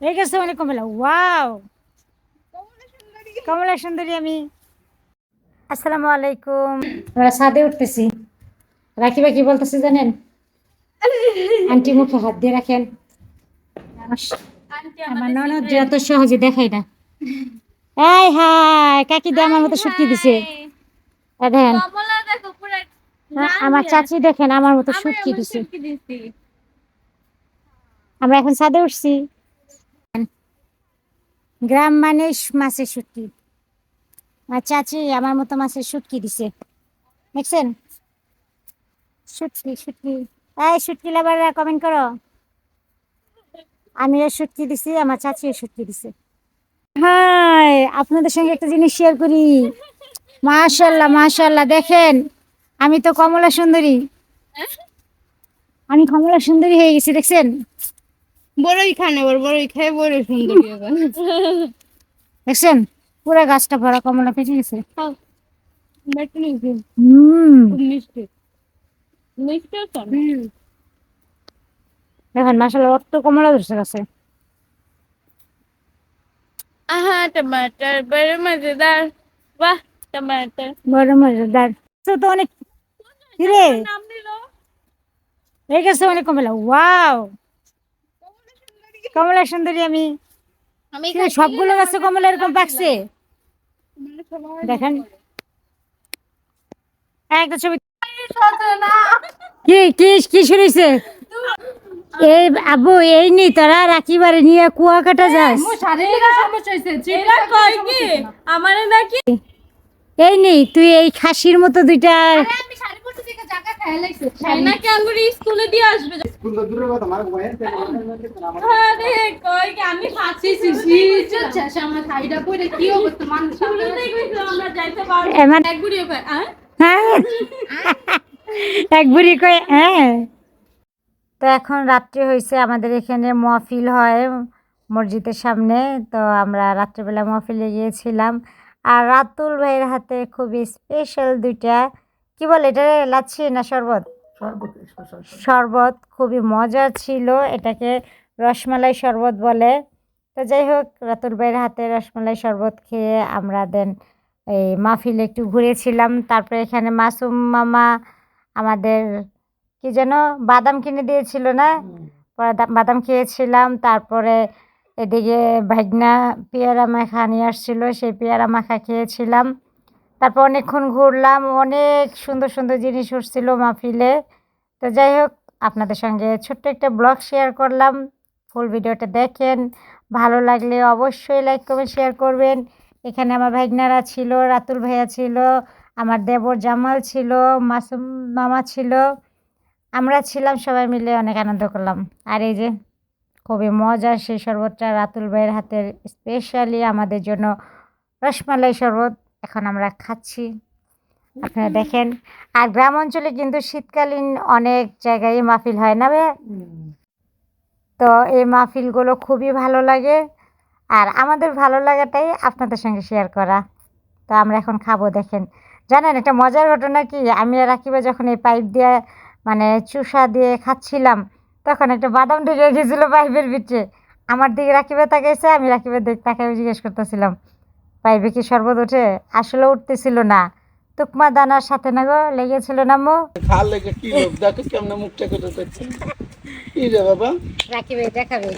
এই গেছে অনেক কমলা। ওয়াও। কমলা সুন্দরী। আমি। আসসালামু আলাইকুম। আমরা ছাদে উঠতেছি। রাখিবা কি বলতেছি জানেন? আন্টি মুখে হাত দিয়ে রাখেন। আমার- ননদ যে এত সহজে দেখাই না। এই হাই কাকি দিয়ে আমার মতো শুটকি দিছে। দেখেন। আমার চাচি দেখেন আমার মতো শুটকি দিছে। আমরা এখন ছাদে উঠছি। গ্রাম মানে মাছের শুটকি। আর চাচি আমার মতো মাছের শুটকি দিছে। দেখছেন? শুটকি শুটকি। এই শুটকি লাভাররা কমেন্ট করো। আমিও শুটকি দিছি, আমার চাচিও শুটকি দিছে। হাই, আপনাদের সঙ্গে একটা জিনিস শেয়ার করি। মাশাল্লাহ মাশাল্লাহ দেখেন, আমি তো কমলা সুন্দরী। আমি কমলা সুন্দরী হয়ে গেছি, দেখছেন? বড়ই খানে ওর বড়ই খেয়ে বড় সুন্দরী দেখছেন? পুরো গাছটা ভরা কমলা পেঁচে গেছে। দেখেন মাসাল্লাহ অত কমলা ধরছে গাছে। আহা টমাটার বড় মজেদার। বাহ টমাটার। বড় মজাদার। তো তো অনেক কিরে? এই গাছে অনেক কমলা। ওয়াও! কমলা সুন্দরী আমি। আমি সবগুলো গাছে কমলা এরকম পাকছে? দেখেন। একটা ছবি। কি কি কি এই আবু এই নি তোরা রাখিবারে নিয়ে কুয়া কাটা যাস। এরা কয় কি? আমারে নাকি? এই নি তুই এই খাসির মতো দুইটা স্কুলে দিয়ে আসবে। আমি আ হ্যাঁ এক বুড়ি কয়ে হ্যাঁ। তো এখন রাত্রি হয়েছে আমাদের এখানে মহফিল হয় মসজিদের সামনে তো আমরা রাত্রিবেলা মহফিলে গিয়েছিলাম। আর রাতুল ভাইয়ের হাতে খুবই স্পেশাল দুইটা কি বলে এটা লাচ্ছি না শরবত? শরবত খুবই মজার ছিল, এটাকে রসমালাই শরবত বলে। তো যাই হোক রাতুল ভাইয়ের হাতে রসমালাই শরবত খেয়ে আমরা দেন এই মাহফিলে একটু ঘুরেছিলাম। তারপরে এখানে মাসুম মামা আমাদের, কি যেন, বাদাম কিনে দিয়েছিল না? বাদাম খেয়েছিলাম। তারপরে এদিকে ভাগনা পেয়ারা মাখা নিয়ে আসছিল, সেই পেয়ারা মাখা খেয়েছিলাম। তারপর অনেকক্ষণ ঘুরলাম, অনেক সুন্দর সুন্দর জিনিস উঠছিল মাহফিলে। তো যাই হোক, আপনাদের সঙ্গে ছোট্ট একটা ব্লগ শেয়ার করলাম। ফুল ভিডিওটা দেখেন, ভালো লাগলে অবশ্যই লাইক, কমেন্ট, শেয়ার করবেন। এখানে আমার ভাইগনারা ছিল, রাতুল ভাইয়া ছিল, আমার দেবর জামাল ছিল, মাসুম মামা ছিল। আমরা ছিলাম সবাই মিলে অনেক আনন্দ করলাম। আর এই যে খুবই মজার সেই শরবতটা রাতুল ভাইয়ের হাতের স্পেশালি আমাদের জন্য রসমালাই শরবত। এখন আমরা খাচ্ছি। আপনারা দেখেন আর গ্রাম অঞ্চলে কিন্তু শীতকালীন অনেক জায়গায় মাহফিল হয় না বে তো এই মাহফিলগুলো খুবই ভালো লাগে আর আমাদের ভালো লাগাটাই আপনাদের সঙ্গে শেয়ার করা। তো আমরা এখন খাব দেখেন। জানেন একটা মজার ঘটনা কি? আমি আর রাকিবা যখন এই পাইপ দিয়ে মানে চুষা দিয়ে খাচ্ছিলাম তখন একটা বাদাম ঢুকে গেছিল পাইপের ভিতরে। আমার দিকে রাকিবে তাকাইছে আমি রাকিবের দিকে তাকাই জিজ্ঞেস করতেছিলাম পাইপে কি শরবত ওঠে আসলে উঠতেছিল না। তুকমা দানার সাথে না গো লেগেছিল না মো। ভালো লেগে কি লোক? দেখো কেমন মুখটা করে দেখছে কি রে বাবা? রাকিবে দেখাবে